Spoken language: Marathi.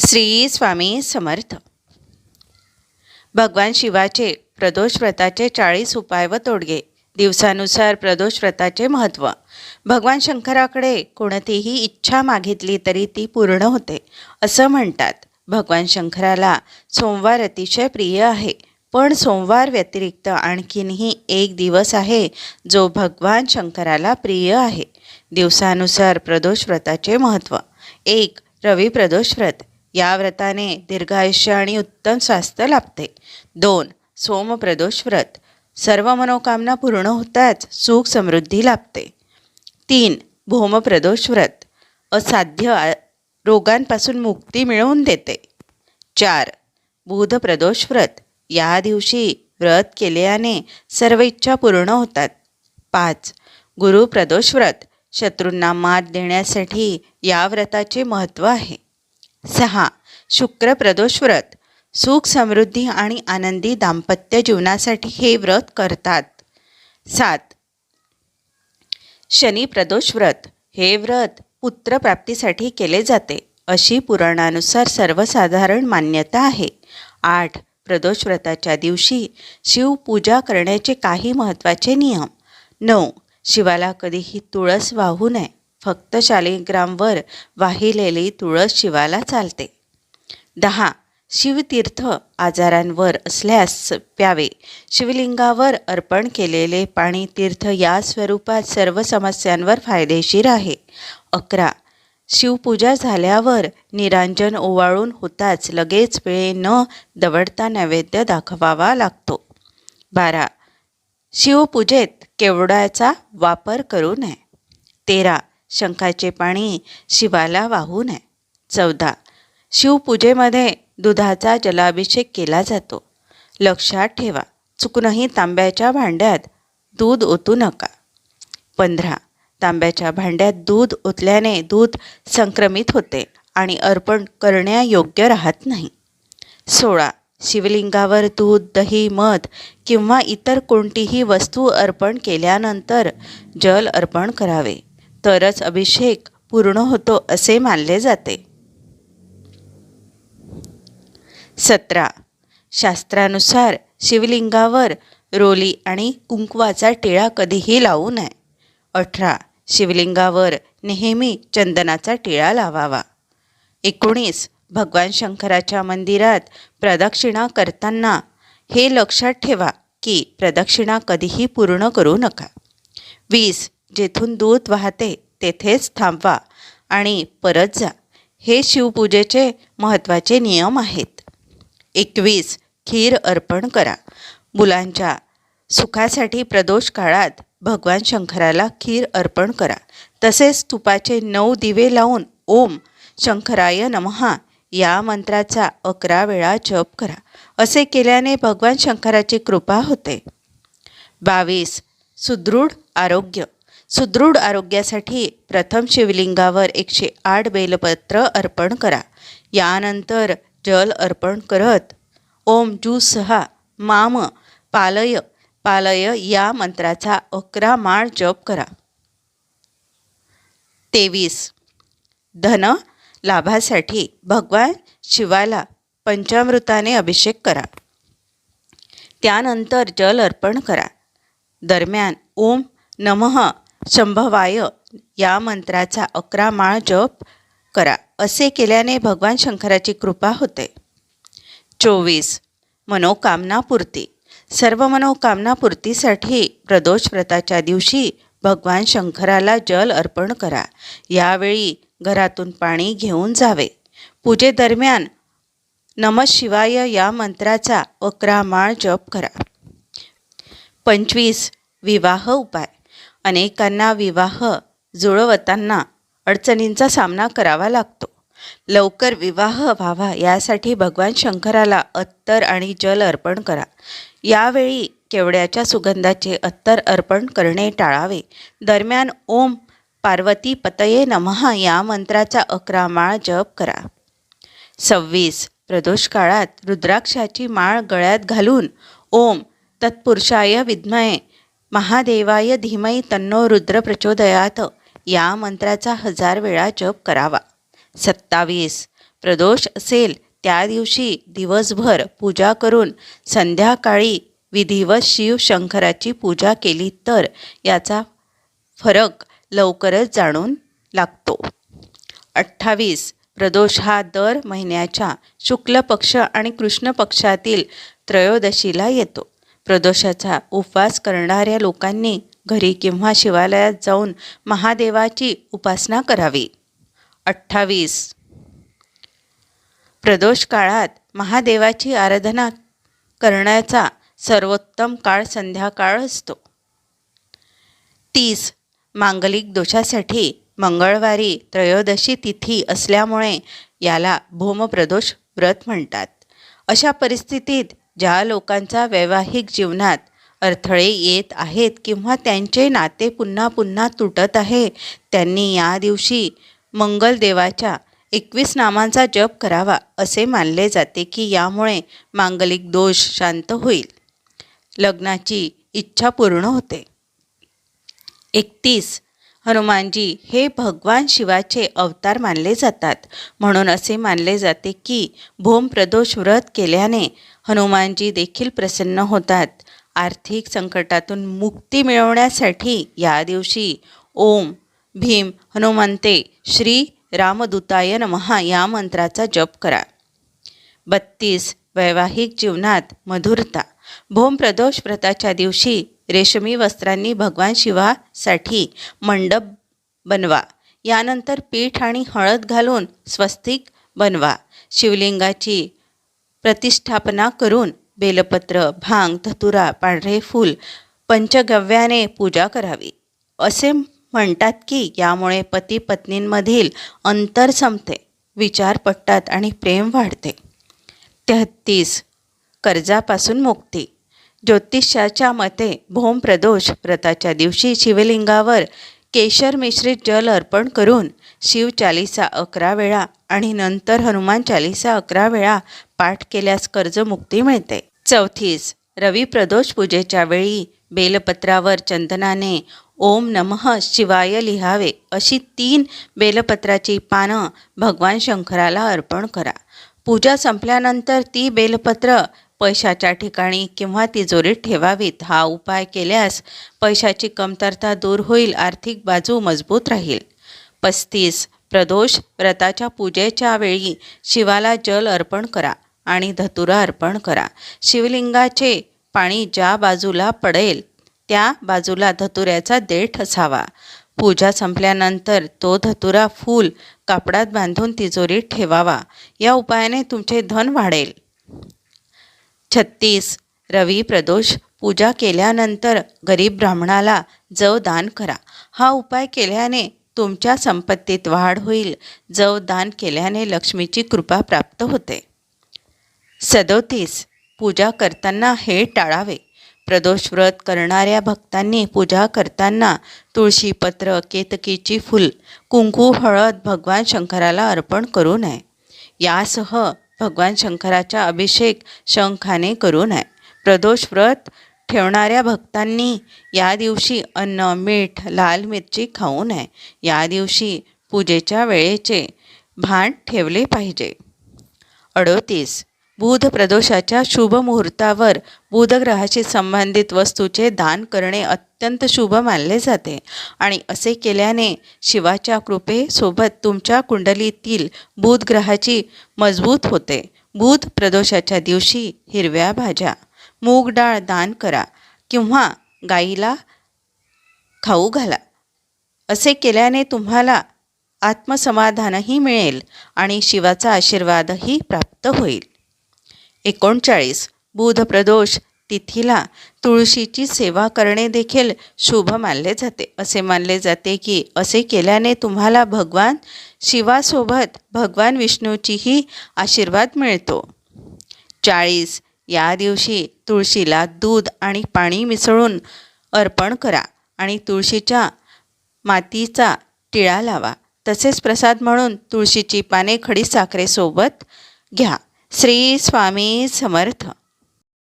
श्री स्वामी समर्थ. भगवान शिवाचे प्रदोष व्रताचे चाळीस उपाय व तोडगे. दिवसानुसार प्रदोष व्रताचे महत्त्व भगवान शंकराकडे कोणतीही इच्छा मागितली तरी ती पूर्ण होते असं म्हणतात. भगवान शंकराला सोमवार अतिशय प्रिय आहे पण सोमवार व्यतिरिक्त आणखीनही एक दिवस आहे जो भगवान शंकराला प्रिय आहे. दिवसानुसार प्रदोष व्रताचे महत्त्व एक रवी प्रदोष व्रत. या व्रताने दीर्घायुष्य आणि उत्तम स्वास्थ्य लाभते. दोन सोमप्रदोष व्रत सर्व मनोकामना पूर्ण होताच सुख समृद्धी लाभते. तीन भूमप्रदोष व्रत असाध्य रोगांपासून मुक्ती मिळवून देते. चार बुधप्रदोष व्रत या दिवशी व्रत केल्याने सर्व इच्छा पूर्ण होतात. पाच गुरुप्रदोष व्रत शत्रूंना मात देण्यासाठी या व्रताचे महत्त्व आहे. सहा. शुक्र प्रदोष व्रत सुख समृद्धी आणि आनंदी दाम्पत्य जीवनासाठी हे व्रत करतात. सात. शनी प्रदोष व्रत हे व्रत पुत्रप्राप्तीसाठी केले जाते. अशी पुराणानुसार सर्वसाधारण मान्यता आहे. आठ. प्रदोष व्रताच्या दिवशी शिवपूजा करण्याचे काही महत्त्वाचे नियम. नऊ. शिवाला कधीही तुळस वाहू नये. फक्त शालिग्रामवर वाहिलेली तुळस शिवाला चालते. दहा. शिवतीर्थ आजारांवर असल्यास प्यावे. शिवलिंगावर अर्पण केलेले पाणी तीर्थ या स्वरूपात सर्व समस्यांवर फायदेशीर आहे. अकरा. शिवपूजा झाल्यावर निरांजन ओवाळून होताच लगेच वेळे न दवडता नैवेद्य दाखवावा लागतो. बारा. शिवपूजेत केवडाचा वापर करू नये. तेरा. शंखाचे पाणी शिवाला वाहू नये. चौदा. शिवपूजेमध्ये दुधाचा जलाभिषेक केला जातो. लक्षात ठेवा चुकूनही तांब्याच्या भांड्यात दूध ओतू नका. पंधरा. तांब्याच्या भांड्यात दूध ओतल्याने दूध संक्रमित होते आणि अर्पण करण्यायोग्य राहत नाही. सोळा. शिवलिंगावर दूध दही मध किंवा इतर कोणतीही वस्तू अर्पण केल्यानंतर जल अर्पण करावे. तरच अभिषेक पूर्ण होतो असे मानले जाते. सतरा. शास्त्रानुसार शिवलिंगावर रोली आणि कुंकवाचा टिळा कधीही लावू नये. अठरा. शिवलिंगावर नेहमी चंदनाचा टिळा लावावा. एकोणीस. भगवान शंकराच्या मंदिरात प्रदक्षिणा करताना हे लक्षात ठेवा की प्रदक्षिणा कधीही पूर्ण करू नका. वीस. जेथून दूध वाहते तेथेच थांबवा आणि परत जा. हे शिवपूजेचे महत्त्वाचे नियम आहेत. एकवीस खीर अर्पण करा. मुलांच्या सुखासाठी प्रदोष काळात भगवान शंकराला खीर अर्पण करा. तसेच तुपाचे नऊ दिवे लावून ओम शंकराय नमहा या मंत्राचा अकरा वेळा जप करा. असे केल्याने भगवान शंकराची कृपा होते. बावीस सुदृढ आरोग्य. सुदृढ आरोग्यासाठी प्रथम शिवलिंगावर एकशे आठ बेलपत्र अर्पण करा. यानंतर जल अर्पण करत ओम जू सहा माम पालय पालय या मंत्राचा अकरा माळ जप करा. तेवीस धन लाभासाठी भगवान शिवाला पंचामृताने अभिषेक करा. त्यानंतर जल अर्पण करा. दरम्यान ओम नमः शंभवाय या मंत्राचा अकरा माळ जप करा असे केल्याने भगवान शंकराची कृपा होते. चोवीस मनोकामनापूर्ती सर्व मनोकामनापूर्तीसाठी प्रदोष व्रताच्या दिवशी भगवान शंकराला जल अर्पण करा. यावेळी घरातून पाणी घेऊन जावे. पूजेदरम्यान नम शिवाय या मंत्राचा अकरा माळ जप करा. पंचवीस विवाह उपाय. अनेकांना विवाह जुळवताना अडचणींचा सामना करावा लागतो. लवकर विवाह व्हावा यासाठी भगवान शंकराला अत्तर आणि जल अर्पण करा. यावेळी केवड्याच्या सुगंधाचे अत्तर अर्पण करणे टाळावे. दरम्यान ओम पार्वती पतये नमः या मंत्राचा अकरा माळ जप करा. सव्वीस. प्रदोष काळात रुद्राक्षाची माळ गळ्यात घालून ओम तत्पुरुषाय विद्मये महादेवाय धीमई तन्नो रुद्र प्रचोदयात या मंत्राचा हजार वेळा जप करावा. सत्तावीस. प्रदोष असेल त्या दिवशी दिवसभर पूजा करून संध्याकाळी विधिवत शिवशंकराची पूजा केली तर याचा फरक लवकरच जाणून लागतो. अठ्ठावीस. प्रदोष हा दर महिन्याच्या शुक्ल पक्ष आणि कृष्ण पक्षातील त्रयोदशीला येतो. प्रदोषाचा उपवास करणाऱ्या लोकांनी घरी किंवा शिवालयात जाऊन महादेवाची उपासना करावी. अठ्ठावीस. प्रदोष काळात महादेवाची आराधना करण्याचा सर्वोत्तम काळ संध्याकाळ असतो. तीस. मांगलिक दोषासाठी मंगळवारी त्रयोदशी तिथी असल्यामुळे याला भूमप्रदोष व्रत म्हणतात. अशा परिस्थितीत ज्या लोकांचा वैवाहिक जीवनात अडथळे येत आहेत किंवा त्यांचे नाते पुन्हा पुन्हा तुटत आहे त्यांनी या दिवशी मंगलदेवाच्या एकवीस नामांचा जप करावा असे मानले जाते की यामुळे मांगलिक दोष शांत होईल. लग्नाची इच्छा पूर्ण होते. एकतीस हनुमानजी हे भगवान शिवाचे अवतार मानले जातात. म्हणून असे मानले जाते की भोमप्रदोष व्रत केल्याने हनुमानजी देखील प्रसन्न होतात. आर्थिक संकटातून मुक्ती मिळवण्यासाठी या दिवशी ओम भीम हनुमंते श्री रामदूताय नमहा या मंत्राचा जप करा. बत्तीस वैवाहिक जीवनात मधुरता. भोमप्रदोष व्रताच्या दिवशी रेशमी वस्त्रांनी भगवान शिवासाठी मंडप बनवा. यानंतर पीठ आणि हळद घालून स्वस्तिक बनवा. शिवलिंगाची प्रतिष्ठापना करून बेलपत्र भांग धतुरा पांढरे फूल पंचगव्याने पूजा करावी. असे म्हणतात की यामुळे पती पत्नींमधील अंतर संपते विचार पटतात आणि प्रेम वाढते. तेहत्तीस कर्जापासून मुक्ती. ज्योतिषाच्या मते भोमप्रदोष व्रताच्या दिवशी शिवलिंगावर केशर मिश्रित जल अर्पण करून शिवचालिसा अकरा वेळा आणि नंतर हनुमान चालिसा अकरा वेळा पाठ केल्यास कर्जमुक्ती मिळते. चौथीस रवी प्रदोष पूजेच्या वेळी बेलपत्रावर चंदनाने ओम नमः शिवाय लिहावे अशी तीन बेलपत्राची पानं भगवान शंकराला अर्पण करा. पूजा संपल्यानंतर ती बेलपत्र पैशाच्या ठिकाणी किंवा तिजोरीत ठेवावीत. हा उपाय केल्यास पैशाची कमतरता दूर होईल आर्थिक बाजू मजबूत राहील. पस्तीस. प्रदोष. व्रताच्या पूजेच्या वेळी शिवाला जल अर्पण करा आणि धतुरा अर्पण करा. शिवलिंगाचे पाणी ज्या बाजूला पडेल त्या बाजूला धतुऱ्याचा देठ असावा. पूजा संपल्यानंतर तो धतुरा फूल कापडात बांधून तिजोरीत ठेवावा. या उपायाने तुमचे धन वाढेल. छत्तीस. रवी प्रदोष पूजा केल्यानंतर गरीब ब्राह्मणाला जव दान करा. हा उपाय केल्याने तुमच्या संपत्तीत वाढ होईल. जव दान केल्याने लक्ष्मीची कृपा प्राप्त होते. सदोतीस. पूजा करताना हे टाळावे. प्रदोष व्रत करणाऱ्या भक्तांनी पूजा करताना तुळशीपत्र केतकीची फुल कुंकू हळद भगवान शंकराला अर्पण करू नये. यासह भगवान शंकराचा अभिषेक शंखाने करू नये. प्रदोष व्रत ठेवणाऱ्या भक्तांनी या दिवशी अन्न मीठ लाल मिरची खाऊ नये. या दिवशी पूजेच्या वेळेचे भान ठेवले पाहिजे. अडोतीस. बुध प्रदोषाच्या शुभ मुहूर्तावर बुधग्रहाशी संबंधित वस्तूचे दान करणे अत्यंत शुभ मानले जाते. आणि असे केल्याने शिवाच्या कृपेसोबत तुमच्या कुंडलीतील बुधग्रहाची मजबूत होते. बुध प्रदोषाच्या दिवशी हिरव्या भाज्या मूग डाळ दान करा किंवा गाईला खाऊ घाला. असे केल्याने तुम्हाला आत्मसमाधानही मिळेल आणि शिवाचा आशीर्वादही प्राप्त होईल. एकोणचाळीस. बुधप्रदोष तिथीला तुळशीची सेवा करणे देखील शुभ मानले जाते. असे मानले जाते की असे केल्याने तुम्हाला भगवान शिवासोबत भगवान विष्णूचीही आशीर्वाद मिळतो. चाळीस. या दिवशी तुळशीला दूध आणि पाणी मिसळून अर्पण करा आणि तुळशीच्या मातीचा टिळा लावा. तसेच प्रसाद म्हणून तुळशीची पाने खडी साखरेसोबत घ्या. श्री स्वामी समर्थ.